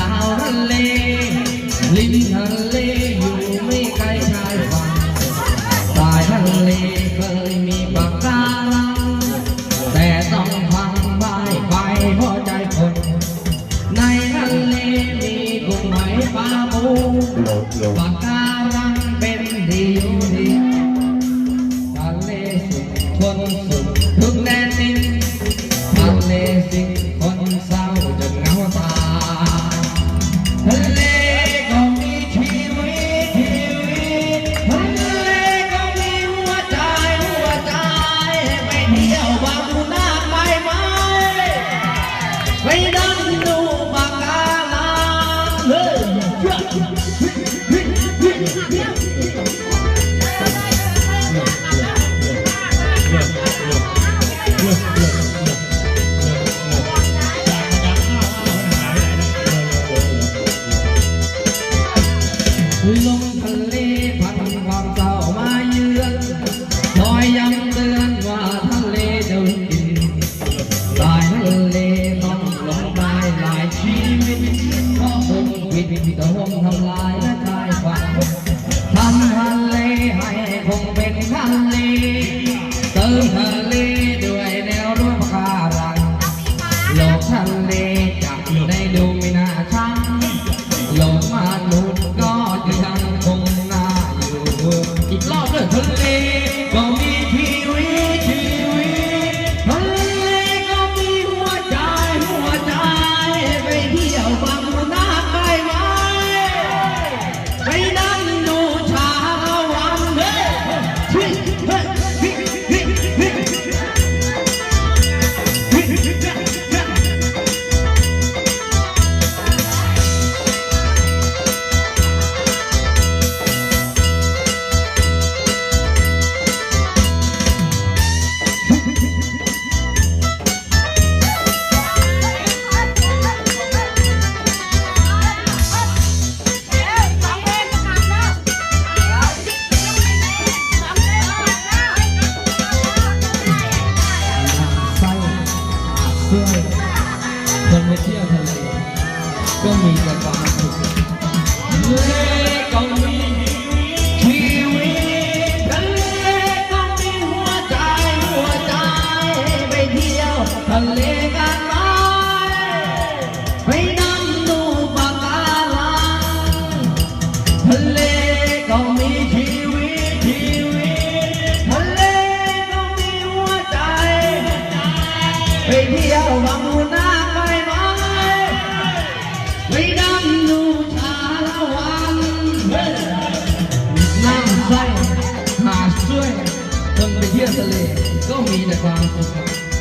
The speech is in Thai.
ลาวทะเลริมทะเลอยู่ไม่ไกลชายฝั่งสายทะเลเคยมีปากการังแต่ต้องพังบายไปเพราะใจคน ในทะเลมีกุ้งหอยปลาปูโหลดโหลดปากการั ทะเลพัดความเศร้ามาเยือนคอยย้ำเตือนว่าทะเลจะกินสายทะเลต้องลงตายหลายชีวิตเพราะผมผิดที่ต้องทำลายและทายฝันทำทะเลให้คงเป็นทะเล อีกร เสื้อคนไปเที่ยวทะเลก็มีแต่ความสุขทะเลก็มีชีวิตทะเลก็มีหัวใจหัวใจไปเที่ยวทะเลก็ น้ำใสหาดช่วยคนไปเที่ยวทะเลก็มีแต่ความสุข